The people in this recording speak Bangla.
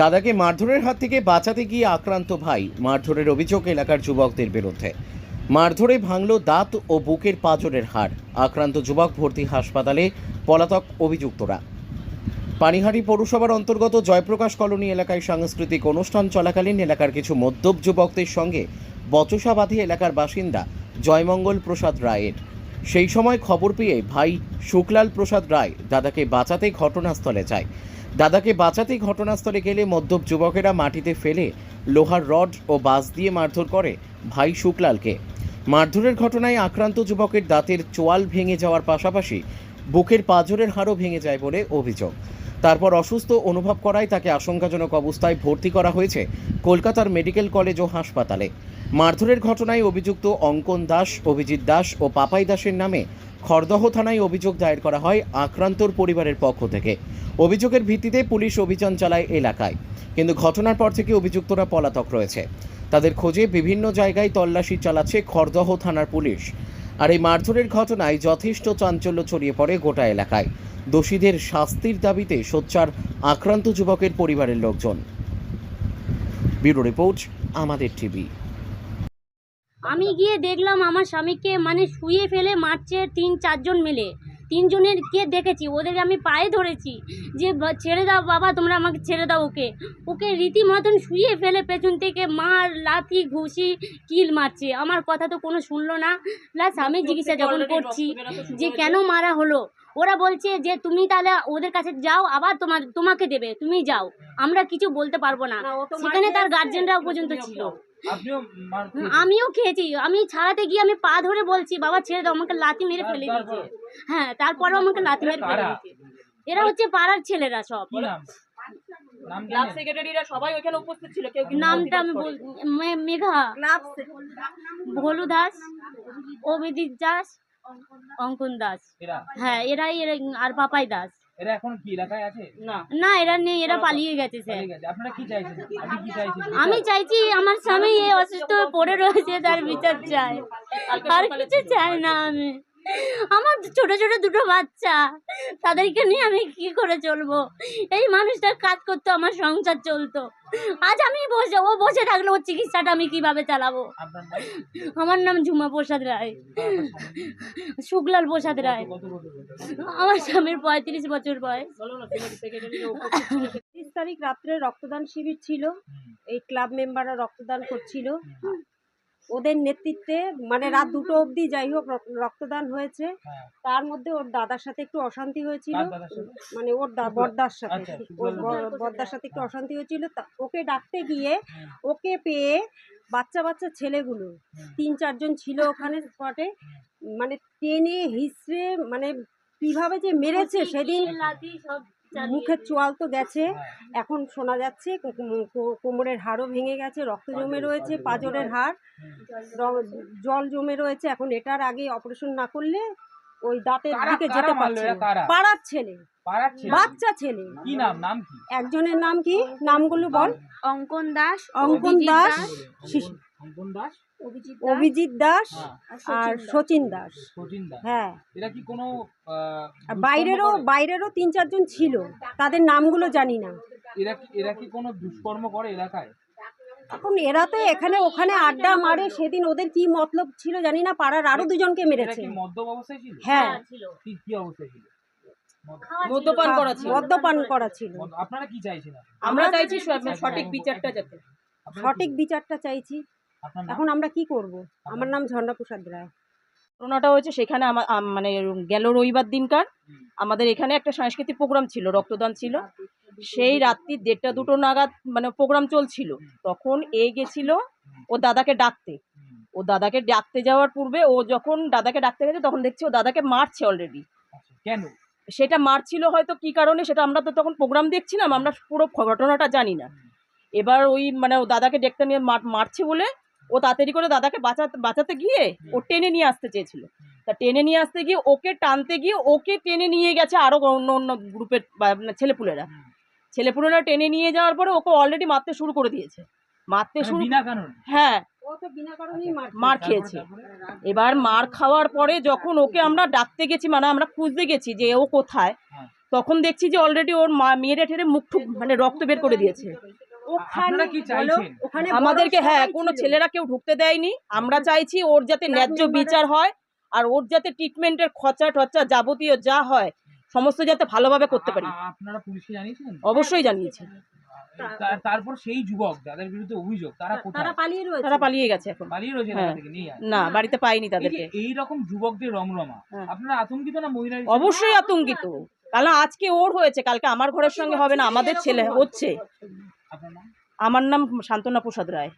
দাদাকে মারধরের হাত থেকে বাঁচাতে গিয়ে আক্রান্ত ভাই। মারধরের অভিযোগ এলাকার যুবকদের বিরুদ্ধে। মারধরে ভাঙল দাঁত ও বুকের পাঁজরের হাড়। আক্রান্ত যুবক ভর্তি হাসপাতালে পলাতক অভিযুক্তরা। পানিহাটি পৌরসভার অন্তর্গত জয়প্রকাশ কলোনি এলাকায় সাংস্কৃতিক অনুষ্ঠান চলাকালীন এলাকার কিছু মদ্যপ যুবকদের সঙ্গে বচসা বাঁধে এলাকার বাসিন্দা জয়মঙ্গল প্রসাদ রায়ের। সেই সময় খবর পেয়ে ভাই শুকলাল প্রসাদ রায় দাদাকে বাঁচাতে ঘটনাস্থলে যায়। দাদাকে বাঁচাতে ঘটনাস্থলে গেলে মদ্যপ যুবকেরা মাটিতে ফেলে লোহার রড ও বাঁশ দিয়ে মারধর করে ভাই শুকলালকে। মারধরের ঘটনায় আক্রান্ত যুবকের দাঁতের চোয়াল ভেঙে যাওয়ার পাশাপাশি বুকের পাঁজরের হাড়ও ভেঙে যায় বলে অভিযোগ। তারপর অসুস্থ অনুভব করায় তাকে আশঙ্কাজনক অবস্থায় ভর্তি করা হয়েছে কলকাতার মেডিকেল কলেজ ও হাসপাতালে। মারধরের ঘটনায় অভিযুক্ত অঙ্কন দাস, অভিজিৎ দাস ও পাপাই দাসের নামে খড়দহ থানায় অভিযোগ দায়ের করা হয় আক্রান্তর পরিবারের পক্ষ থেকে। অভিযোগের ভিত্তিতে পুলিশ অভিযান চালায় এলাকায়। কিন্তু ঘটনার পর থেকে অভিযুক্তরা পলাতক রয়েছে। তাদের খোঁজে বিভিন্ন জায়গায় তল্লাশি চালাচ্ছে খড়দহ থানার পুলিশ। আর এই মারধরের ঘটনায় যথেষ্ট চাঞ্চল্য ছড়িয়ে পড়ে গোটা এলাকায়। দোষীদের শাস্তির দাবিতে সোচ্চার আক্রান্ত যুবকের পরিবারের লোকজন। ব্যুরো রিপোর্ট, আমাদের টিভি। আমি গিয়ে দেখলাম আমার স্বামীকে মানে শুয়ে ফেলে মারছে তিন চারজন মিলে। তিনজনের কে দেখেছি? ওদেরকে আমি পায়ে ধরেছি যে ছেড়ে দাও বাবা তোমরা আমাকে ছেড়ে দাও ওকে। ওকে রীতিমতন শুয়ে ফেলে পেছন থেকে মার লাথি ঘুষি কিল মারছে। আমার কথা তো কোনো শুনলো না। প্লাস আমি জিজ্ঞাসা যখন করছি যে কেন মারা হলো? ওরা বলছে যে তুমি তাহলে ওদের কাছে যাও আবার তোমার তোমাকে দেবে। তুমি যাও। আমরা কিছু বলতে পারব না। সেখানে তার গার্জেনরাও পর্যন্ত ছিল। আমিও খেয়েছি। আমি ছাড়াতে গিয়ে আমি পা ধরে বলছি বাবা ছেড়ে দাও আমাকে লাথি মেরে ফেলে দিয়েছে। হ্যাঁ তারপরেও আমাকে লাথি মেরে ফেলে দিয়েছে। এরা হচ্ছে পাড়ার ছেলেরা সব। ক্লাব সেক্রেটারিরা সবাই ওখানে উপস্থিত ছিল কেউ নামটা আমি বল মে- মেঘা। ক্লাব ভোলু দাস অভিজিৎ দাস অঙ্কন দাস। হ্যাঁ এরাই এরা- আর পাপাই দাস। এরা এখন কি এলাকায় আছে? না। না এরা নেই এরা পালিয়ে গেছে স্যার। আপনারা কি চাইছেন? আপনি কি চাইছেন? আমি চাইছি আমার স্বামী এই অসুস্থ পড়ে রয়েছে তার বিচার চাই আর কিছু চাই না আমি। আমার ছোট ছোট দুটো বাচ্চা তাদেরকে নিয়ে আমি কি করে চলবো? এই মানুষটার কাজ করতো আমার সংসার চলতো। আজ আমি বসে ও বসে থাকলে ওর চিকিৎসাটা আমি কীভাবে চালাবো? আমার নাম ঝুমা প্রসাদ রায়। শুক্লাল প্রসাদ রায়? আমার স্বামীর পঁয়ত্রিশ বছর বয়স। তিরিশ তারিখ রাত্রে রক্তদান শিবির ছিল। এই ক্লাব মেম্বাররা রক্তদান করছিল। ওদের নেতৃত্বে মানে রাত দুটো অবধি যাই হোক রক- রক্তদান হয়েছে। হ্যাঁ। তার মধ্যে ওর দাদার সাথে একটু অশান্তি হয়েছিল? মানে ওর দা- বড়দার সাথে। আচ্ছা, ওর শুক্লাল ব- বড়দার সাথে একটু অশান্তি হয়েছিল। তা- ওকে ডাকতে গিয়ে ওকে পেয়ে বাচ্চা বাচ্চা ছেলেগুলো তিন চারজন ছিল ওখানে স্পটে। মানে টেনে হিসড়ে মানে কীভাবে যে মেরেছে সেদিন সব মুখের চোয়াল তো গেছে। হ্যাঁ, এখন শোনা যাচ্ছে কোমরের হাড়ও ভেঙে গেছে রক্ত জমে রয়েছে পাঁজরের হাড়। র- জল জমে রয়েছে। এখন এটার আগে অপারেশন না করলে ওই দাঁতের দিকে যেতে পারছে না। পাড়ার ছেলে। বাচ্চা ছেলে। কি নাম নাম কি? একজনের নাম কি? নামগুলো বল। অঙ্কন দাস অঙ্কন দাস। শিশু- অঙ্কন দাস? অভিজিৎ দাস? হ্যাঁ। আর সচিন দাস। হ্যাঁ। এরা কি কোনো বাইরেরও বাইরেরও তিন চারজন ছিল। তাদের নামগুলো জানি না। এরা কি এরা কি কোনো দুষ্কর্ম করে এলাকায়? এখন এরা তো এখানে ওখানে আড্ডা মারে। সেদিন ওদের কি মতলব ছিল জানি না। পাড়ার আরও দুজনকে মেরেছে। হ্যাঁ। ছিল। কি ছিল? মদ্যপান করা ছিল। মদ্যপান করা ছিল। আপনারা কি চাইছেন আমরা চাইছি সঠিক বিচারটা যাতে সঠিক বিচারটা চাইছি? এখন আমরা কি করব? আমার নাম ঝর্ণা প্রসাদ রায়। ঘটনাটা হয়েছে সেখানে আমার মানে গেল রবিবার দিনকার। আমাদের এখানে একটা সাংস্কৃতিক প্রোগ্রাম ছিল রক্তদান ছিল। সেই রাত্রি দেড়টা দুটো নাগাদ মানে প্রোগ্রাম চলছিল। তখন এ গেছিল ও দাদাকে ডাকতে। ও দাদাকে ডাকতে যাওয়ার পূর্বে ও যখন দাদাকে ডাকতে গেছে তখন দেখছি ও দাদাকে মারছে অলরেডি আচ্ছা, কেন? সেটা মারছিল হয়তো কি কারণে সেটা আমরা তো তখন প্রোগ্রাম দেখছিলাম আমরা পুরো ঘটনাটা জানি না। এবার ওই মানে ও দাদাকে ডেকতে নিয়ে মার- মারছে বলে ও তাড়াতাড়ি করে দাদাকে বাঁচাতে বাঁচাতে গিয়ে ও টেনে নিয়ে আসতে চেয়েছিল। তা টেনে নিয়ে আসতে গিয়ে ওকে টানতে গিয়ে ওকে টেনে নিয়ে গেছে আরও অন্য অন্য গ্রুপের মানে ছেলেপুলেরা। ছেলেপুলেরা টেনে নিয়ে যাওয়ার পরে ওকে অলরেডি মারতে শুরু করে দিয়েছে। মারতে মানে শুরু বিনা কারণে? হ্যাঁ। ও তো বিনা কারণেই মার মার খেয়েছে। এবার মার খাওয়ার পরে যখন ওকে আমরা ডাকতে গেছি মানে আমরা খুঁজতে গেছি যে ও কোথায় হ্যাঁ। তখন দেখছি যে অলরেডি ওর মা মেয়েরা ঠেরে মুখ ঠুক মানে রক্ত বের করে দিয়েছে। ওখানে আমাদেরকে হ্যাঁ কোনো ছেলেরা কেউ ঢুকতে দেয়নি। আমরা চাইছি ওর যাতে ন্যায্য বিচার হয় আর ওর যাতে ট্রিটমেন্টের খরচা টরচা যাবতীয় যা হয় সমস্ত যাতে ভালোভাবে করতে পারি। আপনারা পুলিশকে জানিয়েছেন? অবশ্যই জানিয়েছি। তারপর সেই যুবক যাদের বিরুদ্ধে অভিযোগ তারা তারা পালিয়ে রয়েছে। তারা পালিয়ে গেছে এখন। পালিয়ে রয়েছে হ্যাঁ। না বাড়িতে পাইনি তাদেরকে। এই রকম যুবকদের রমরমা হ্যাঁ। আপনারা আতঙ্কিত না মহিলা অবশ্যই আতঙ্কিত। কারণ আজকে ওর হয়েছে কালকে আমার ঘরের সঙ্গে হবে না আমাদের ছেলে হচ্ছে। আমার নাম শান্তনা প্রসাদ রায়।